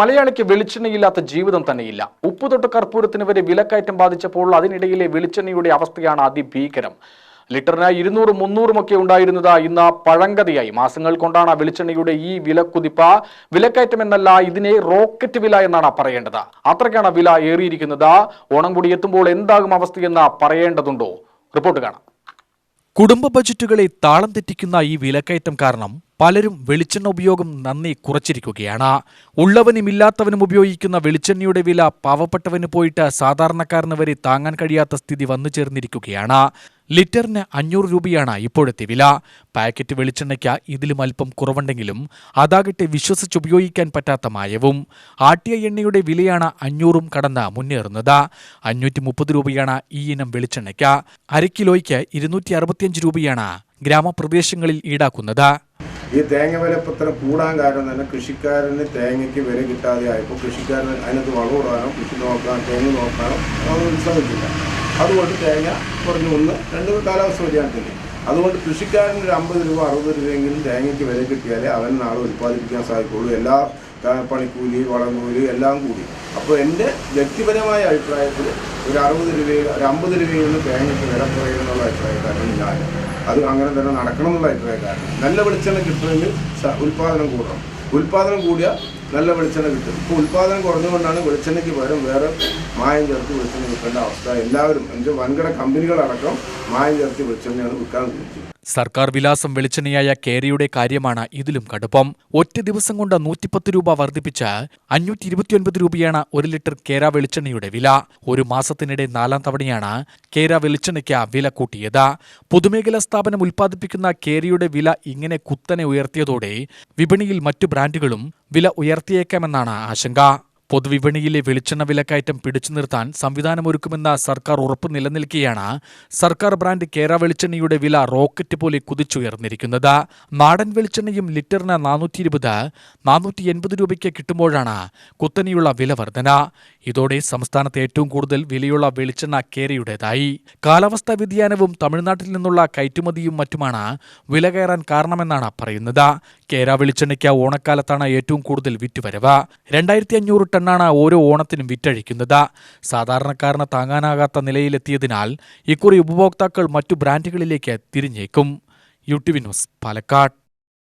മലയാളിക്ക് വെളിച്ചെണ്ണയില്ലാത്ത ജീവിതം തന്നെയില്ല. ഉപ്പ് തൊട്ട് കർപ്പൂരത്തിന് വരെ വിലക്കയറ്റം ബാധിച്ചപ്പോൾ അതിനിടയിലെ വെളിച്ചെണ്ണയുടെ അവസ്ഥയാണ് അതിഭീകരം. ലിറ്ററിന് ഇരുന്നൂറും മുന്നൂറും ഒക്കെ ഉണ്ടായിരുന്നത് ഇന്ന് പഴങ്കതിയായി മാസങ്ങൾ കൊണ്ടാണ് വെളിച്ചെണ്ണയുടെ ഈ വില കുതിപ്പ. വിലക്കയറ്റം എന്നല്ല ഇതിനെ റോക്കറ്റ് വില എന്നാണ് പറയേണ്ടത്. അത്രയ്ക്കാണ് വില ഏറിയിരിക്കുന്നത്. ഓണം കൂടി എത്തുമ്പോൾ എന്താകും അവസ്ഥയെന്ന് പറയേണ്ടതുണ്ടോ? റിപ്പോർട്ട് കാണാം. കുടുംബ ബജറ്റുകളെ താളം തെറ്റിക്കുന്ന ഈ വിലക്കയറ്റം കാരണം പലരും വെളിച്ചെണ്ണ ഉപയോഗം നന്ദി കുറച്ചിരിക്കുകയാണ്. ഉള്ളവനും ഇല്ലാത്തവനും ഉപയോഗിക്കുന്ന വെളിച്ചെണ്ണയുടെ വില പാവപ്പെട്ടവന് പോയിട്ട് സാധാരണക്കാരന് വരെ താങ്ങാൻ കഴിയാത്ത സ്ഥിതി വന്നു ചേർന്നിരിക്കുകയാണ് ലിറ്ററിന് അഞ്ഞൂറ് രൂപയാണ് ഇപ്പോഴത്തെ വില. പാക്കറ്റ് വെളിച്ചെണ്ണയ്ക്ക് ഇതിലും അല്പം കുറവുണ്ടെങ്കിലും അതാകട്ടെ വിശ്വസിച്ചുപയോഗിക്കാൻ പറ്റാത്ത മായവും. ആട്ടിയ എണ്ണയുടെ വിലയാണ് അഞ്ഞൂറും കടന്ന് മുന്നേറുന്നത്. അഞ്ഞൂറ്റി മുപ്പത് രൂപയാണ് ഈ ഇനം വെളിച്ചെണ്ണയ്ക്ക്. അര കിലോയ്ക്ക് ഇരുന്നൂറ്റി അറുപത്തിയഞ്ച് രൂപയാണ് ഗ്രാമപ്രദേശങ്ങളിൽ ഈടാക്കുന്നത്. ഈ തേങ്ങ വില ഇപ്പം ഇത്ര കൂടാൻ കാരണം തന്നെ കൃഷിക്കാരന് തേങ്ങയ്ക്ക് വില കിട്ടാതെ ആയപ്പോൾ കൃഷിക്കാരന് അതിനകത്ത് വളമിടാനോ കൃഷി നോക്കാനോ തേങ്ങ നോക്കാനോ അതൊന്നും ഉത്സാഹിച്ചില്ല അതുകൊണ്ട് തേങ്ങ കുറഞ്ഞു ഒന്ന് രണ്ട് കാലാവസ്ഥ വ്യതിയാനത്തില്ലേ അതുകൊണ്ട് കൃഷിക്കാരന് ഒരു അമ്പത് രൂപ അറുപത് രൂപയെങ്കിലും തേങ്ങയ്ക്ക് വില കിട്ടിയാലേ അവൻ നാളെ ഉൽപ്പാദിപ്പിക്കാൻ സാധിക്കുള്ളൂ എല്ലാ പണിക്കൂലി വളംകൂലി എല്ലാം കൂടി. അപ്പോൾ എന്റെ വ്യക്തിപരമായ അഭിപ്രായത്തിൽ ഒരു അറുപത് രൂപയിൽ ഒരു അമ്പത് രൂപയിൽ നിന്ന് തേങ്ങയ്ക്ക് വില കുറയുമെന്നുള്ള അഭിപ്രായക്കാരൻ ഞാൻ അത് അങ്ങനെ തന്നെ നടക്കണം എന്നുള്ള അഭിപ്രായക്കാരൻ നല്ല വെളിച്ചെണ്ണ കിട്ടണമെങ്കിൽ ഉൽപ്പാദനം കൂടണം. ഉൽപ്പാദനം കൂടിയാൽ നല്ല വെളിച്ചെണ്ണ കിട്ടും. ഇപ്പോൾ ഉൽപ്പാദനം കുറഞ്ഞുകൊണ്ടാണ് വെളിച്ചെണ്ണയ്ക്ക് പകരം വേറെ മായം ചേർത്ത് വെളിച്ചെണ്ണ വിൽക്കേണ്ട അവസ്ഥ എല്ലാവരും. എന്നുവെച്ചാൽ വൻകിട കമ്പനികളടക്കം മായം ചേർത്ത് വെളിച്ചെണ്ണയാണ് വിൽക്കാൻ ശ്രമിച്ചത് സർക്കാർ വിലാസം വെളിച്ചെണ്ണയായ കേരയുടെ കാര്യമാണ് ഇതിലും കടുപ്പം. ഒറ്റ ദിവസം കൊണ്ട് നൂറ്റിപ്പത്ത് രൂപ വർദ്ധിപ്പിച്ച് അഞ്ഞൂറ്റി ഇരുപത്തിയൊൻപത് രൂപയാണ് ഒരു ലിറ്റർ കേര വെളിച്ചെണ്ണയുടെ വില. ഒരു മാസത്തിനിടെ നാലാം തവണയാണ് കേര വെളിച്ചെണ്ണയ്ക്ക് വില കൂട്ടിയത്. പൊതുമേഖലാ സ്ഥാപനം ഉൽപ്പാദിപ്പിക്കുന്ന കേരയുടെ വില ഇങ്ങനെ കുത്തനെ ഉയർത്തിയതോടെ വിപണിയിൽ മറ്റു ബ്രാൻഡുകളും വില ഉയർത്തിയേക്കാമെന്നാണ് ആശങ്ക. പൊതുവിപണിയിലെ വെളിച്ചെണ്ണ വിലക്കയറ്റം പിടിച്ചു നിർത്താൻ സംവിധാനമൊരുക്കുമെന്ന സർക്കാർ ഉറപ്പ് നിലനിൽക്കെയാണ് സർക്കാർ ബ്രാൻഡ് കേര വെളിച്ചെണ്ണയുടെ വില റോക്കറ്റ് പോലെ കുതിച്ചുയർന്നിരിക്കുന്നത്. നാടൻ വെളിച്ചെണ്ണയും ലിറ്ററിന് നാനൂറ്റി ഇരുപത് നാനൂറ്റി എൺപത് രൂപയ്ക്ക് കിട്ടുമ്പോഴാണ് കുത്തനെയുള്ള വില വർധന ഇതോടെ സംസ്ഥാനത്ത് ഏറ്റവും കൂടുതൽ വിലയുള്ള വെളിച്ചെണ്ണ കേരയുടേതായി. കാലാവസ്ഥാ വ്യതിയാനവും തമിഴ്നാട്ടിൽ നിന്നുള്ള കയറ്റുമതിയും മറ്റുമാണ് വില കയറാൻ കാരണമെന്നാണ് പറയുന്നത്. കേര വെളിച്ചെണ്ണയ്ക്ക് ഓണക്കാലത്താണ് ഏറ്റവും കൂടുതൽ വിറ്റുവരവ്. രണ്ടായിരത്തി അഞ്ഞൂറ് ടണ്ണാണ് ഓരോ ഓണത്തിനും വിറ്റഴിക്കുന്നത്. സാധാരണക്കാരന് താങ്ങാനാകാത്ത നിലയിലെത്തിയതിനാൽ ഇക്കുറി ഉപഭോക്താക്കൾ മറ്റു ബ്രാൻഡുകളിലേക്ക് തിരിഞ്ഞേക്കും. U T V news Palakkad.